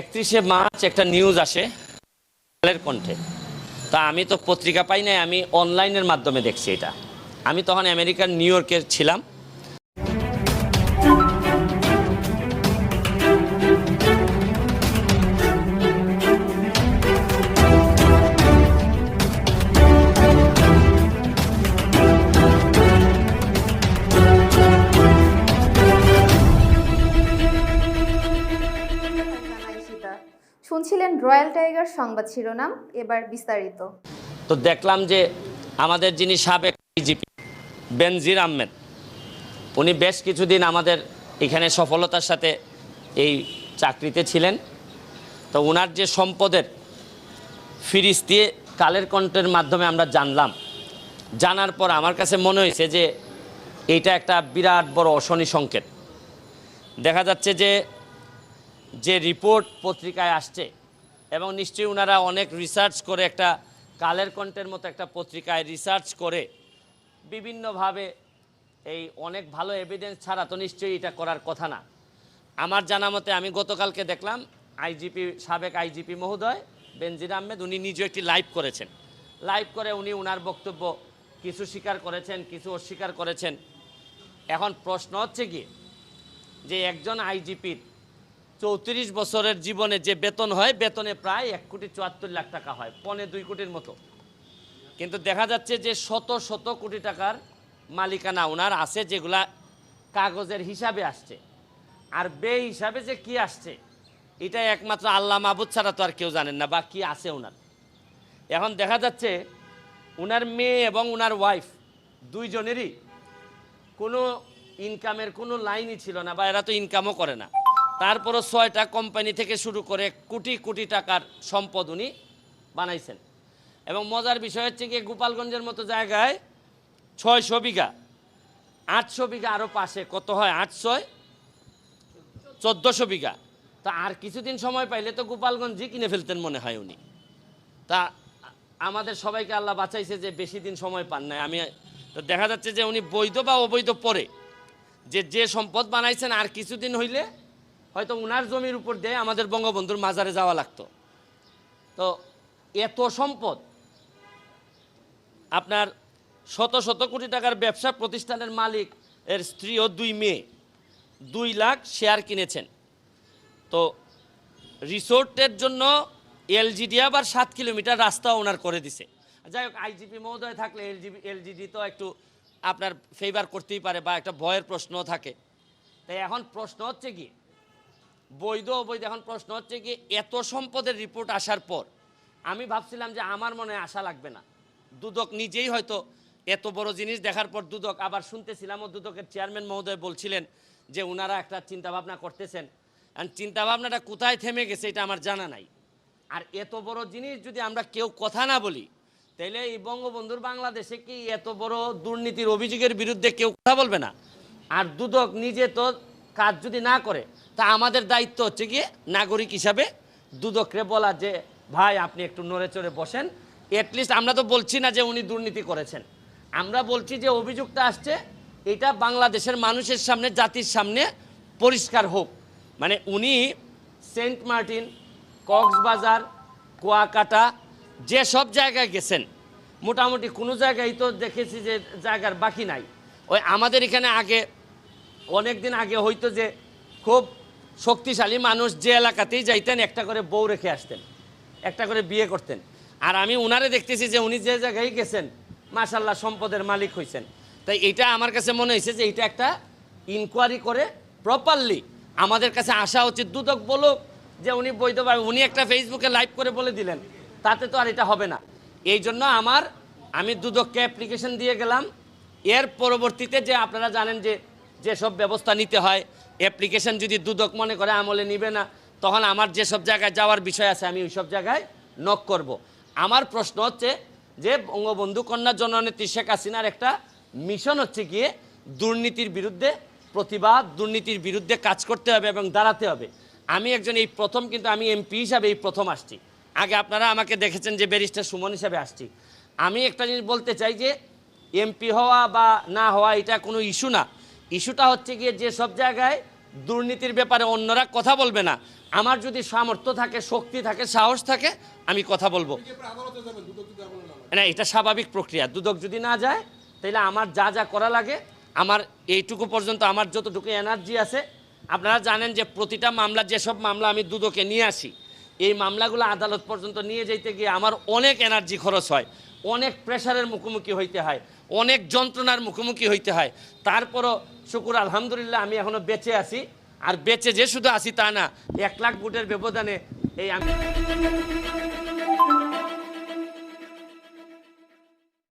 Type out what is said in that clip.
একত্রিশে মার্চ একটা নিউজ আসে কণ্ঠে। তা আমি তো পত্রিকা পাই নাই, আমি অনলাইনের মাধ্যমে দেখছি এটা। আমি তখন আমেরিকার নিউ ইয়র্কের ছিলাম। রয়্যাল টাইগার সংবাদ শিরোনাম, এবার বিস্তারিত। তো দেখলাম যে আমাদের যিনি সাবেক জিপি বেনজির আহমেদ, উনি বেশ কিছুদিন আমাদের এখানে সফলতার সাথে এই চাকরিতে ছিলেন। তো ওনার যে সম্পদের ফিরিস্তি কালের কণ্ঠের মাধ্যমে আমরা জানলাম। জানার পর আমার কাছে মনে হয়েছে যে এইটা একটা বিরাট বড় অশনি সংকেত। দেখা যাচ্ছে যে যে রিপোর্ট পত্রিকায় আসছে এবং নিশ্চয়ই ওনারা অনেক রিসার্চ করে একটা কালের কণ্ঠের মতো একটা পত্রিকায় রিসার্চ করে বিভিন্নভাবে এই অনেক ভালো এভিডেন্স ছাড়া তো নিশ্চয়ই এটা করার কথা না। আমার জানা মতে আমি গতকালকে দেখলাম আইজিপি, সাবেক আইজিপি মহোদয় বেনজির আহমেদ, উনি নিজে একটি লাইভ করেছেন। লাইভ করে উনি ওনার বক্তব্য কিছু স্বীকার করেছেন, কিছু অস্বীকার করেছেন। এখন প্রশ্ন হচ্ছে কি? যে একজন আইজিপির চৌত্রিশ বছরের জীবনে যে বেতন হয়, বেতনে প্রায় এক কোটি চুয়াত্তর লাখ টাকা হয়, পনে দুই কোটির মতো। কিন্তু দেখা যাচ্ছে যে শত শত কোটি টাকার মালিকানা ওনার আছে, যেগুলা কাগজের হিসাবে আসছে। আর বে হিসাবে যে কি আসছে এটা একমাত্র আল্লাহ মাহবুদ ছাড়া তো আর কেউ জানেন না, বা কি আছে ওনার। এখন দেখা যাচ্ছে, ওনার মেয়ে এবং ওনার ওয়াইফ দুইজনেরই কোনো ইনকামের কোনো লাইনই ছিল না, বা এরা তো ইনকামও করে না। তারপরও ছয়টা কোম্পানি থেকে শুরু করে কোটি কোটি টাকার সম্পদ উনি বানাইছেন। এবং মজার বিষয় হচ্ছে কি গোপালগঞ্জের মতো জায়গায় ছয়শো বিঘা, আটশো বিঘা আরও পাশে, কত হয়? আটশোয়? চোদ্দোশো বিঘা। তা আর কিছুদিন সময় পাইলে তো গোপালগঞ্জই কিনে ফেলতেন মনে হয় উনি। তা আমাদের সবাইকে আল্লাহ বাঁচাইছে যে বেশি দিন সময় পান নাই। আমি, তো দেখা যাচ্ছে যে উনি বৈধ বা অবৈধ পরে যে যে সম্পদ বানাইছেন আর কিছুদিন হইলে হয়তো উনার জমির উপর দিয়ে আমাদের বঙ্গবন্ধুর মাজারে যাওয়া লাগতো। তো এত সম্পদ, আপনার শত শত কোটি টাকার ব্যবসা প্রতিষ্ঠানের মালিক এর স্ত্রী ও দুই মেয়ে, দুই লাখ শেয়ার কিনেছেন। তো রিসোর্টের জন্য এলজিডি আবার সাত কিলোমিটার রাস্তা ওনার করে দিছে। যাই হোক, আইজিপি মহোদয় থাকলে এলজিবি, এলজিডি তো একটু আপনার ফেভার করতেই পারে বা একটা ভয়ের প্রশ্ন থাকে। তাই এখন প্রশ্ন হচ্ছে কি বৈধ অবৈধ, এখন প্রশ্ন হচ্ছে কি, এত সম্পদের রিপোর্ট আসার পর, আমি ভাবছিলাম যে আমার মনে আশা লাগবে না। দুদক নিজেই হয়তো এত বড় জিনিস দেখার পর দুদক, আবার শুনতেছিলাম ও দুদকের চেয়ারম্যান মহোদয় বলছিলেন যে ওনারা একটা চিন্তাভাবনা করতেছেন। আর চিন্তাভাবনাটা কোথায় থেমে গেছে এটা আমার জানা নাই। আর এত বড় জিনিস যদি আমরা কেউ কথা না বলি তাহলে এই বঙ্গবন্ধুর বাংলাদেশে কি এত বড় দুর্নীতির অভিযোগের বিরুদ্ধে কেউ কথা বলবে না? আর দুদক নিজে তো কাজ যদি না করে তা আমাদের দায়িত্ব হচ্ছে গিয়ে নাগরিক হিসাবে দুদকরে বলা যে, ভাই, আপনি একটু নড়ে চড়ে বসেন। অ্যাটলিস্ট আমরা তো বলছি না যে উনি দুর্নীতি করেছেন। আমরা বলছি যে অভিযোগটা আসছে, এটা বাংলাদেশের মানুষের সামনে, জাতির সামনে পরিষ্কার হোক। মানে উনি সেন্ট মার্টিন, কক্সবাজার, কুয়াকাটা, যে সব জায়গায় গেছেন, মোটামুটি কোনো জায়গায় তো দেখেছি যে জায়গার বাকি নাই। ওই আমাদের এখানে আগে অনেক দিন আগে হয়তো যে খুব শক্তিশালী মানুষ যে এলাকাতেই যাইতেন, একটা করে বউ রেখে আসতেন, একটা করে বিয়ে করতেন। আর আমি উনারে দেখতেছি যে উনি যে জায়গায় গেছেন মাশাল্লাহ সম্পদের মালিক হয়েছেন তাই এটা আমার কাছে মনে হয়েছে যে এটা একটা ইনকোয়ারি করে প্রপারলি আমাদের কাছে আসা উচিত। দুদক বলুক যে উনি বৈধভাবে উনি একটা ফেসবুকে লাইভ করে বলে দিলেন, তাতে তো আর এটা হবে না। এই জন্য আমার, আমি দুদককে অ্যাপ্লিকেশন দিয়ে গেলাম। এর পরবর্তীতে যে আপনারা জানেন যে যেসব ব্যবস্থা নিতে হয় অ্যাপ্লিকেশন যদি দুদক মনে করে আমলে নিবে না, তখন আমার যেসব জায়গায় যাওয়ার বিষয় আছে, আমি ওই সব জায়গায় নক করব। আমার প্রশ্ন হচ্ছে যে, বঙ্গবন্ধু কন্যা জননেত্রী শেখ হাসিনার একটা মিশন হচ্ছে গিয়ে দুর্নীতির বিরুদ্ধে প্রতিবাদ, দুর্নীতির বিরুদ্ধে কাজ করতে হবে এবং দাঁড়াতে হবে। আমি একজন এই প্রথম, কিন্তু আমি এমপি হিসাবে এই প্রথম আসছি। আগে আপনারা আমাকে দেখেছেন যে, ব্যারিস্টার সুমন হিসাবে আসছি। আমি একটা জিনিস বলতে চাই যে এমপি হওয়া বা না হওয়া, এটা কোনো ইস্যু না। ইস্যুটা হচ্ছে গিয়ে যে সব জায়গায় দুর্নীতির ব্যাপারে অন্যরা কথা বলবে না। আমার যদি সামর্থ্য থাকে, শক্তি থাকে, সাহস থাকে, আমি কথা বলব। না, এটা স্বাভাবিক প্রক্রিয়া। দুদক যদি না যায় তাহলে আমার যা যা করা লাগে, আমার এইটুকু পর্যন্ত আমার যতটুকু এনার্জি আছে, আপনারা জানেন যে প্রতিটা মামলা, যেসব মামলা আমি দুদকে নিয়ে আসি, এই মামলাগুলো আদালত পর্যন্ত নিয়ে যেতে গিয়ে আমার অনেক এনার্জি খরচ হয়। অনেক প্রেশারের মুখোমুখি হইতে হয়, অনেক যন্ত্রণার মুখোমুখি হইতে হয়। তারপরও শুকুর আলহামদুলিল্লাহ, আমি এখনও বেঁচে আছি। আর বেঁচে যে শুধু আছি তা না, এক লাখ বুটের ব্যবধানে এই আমি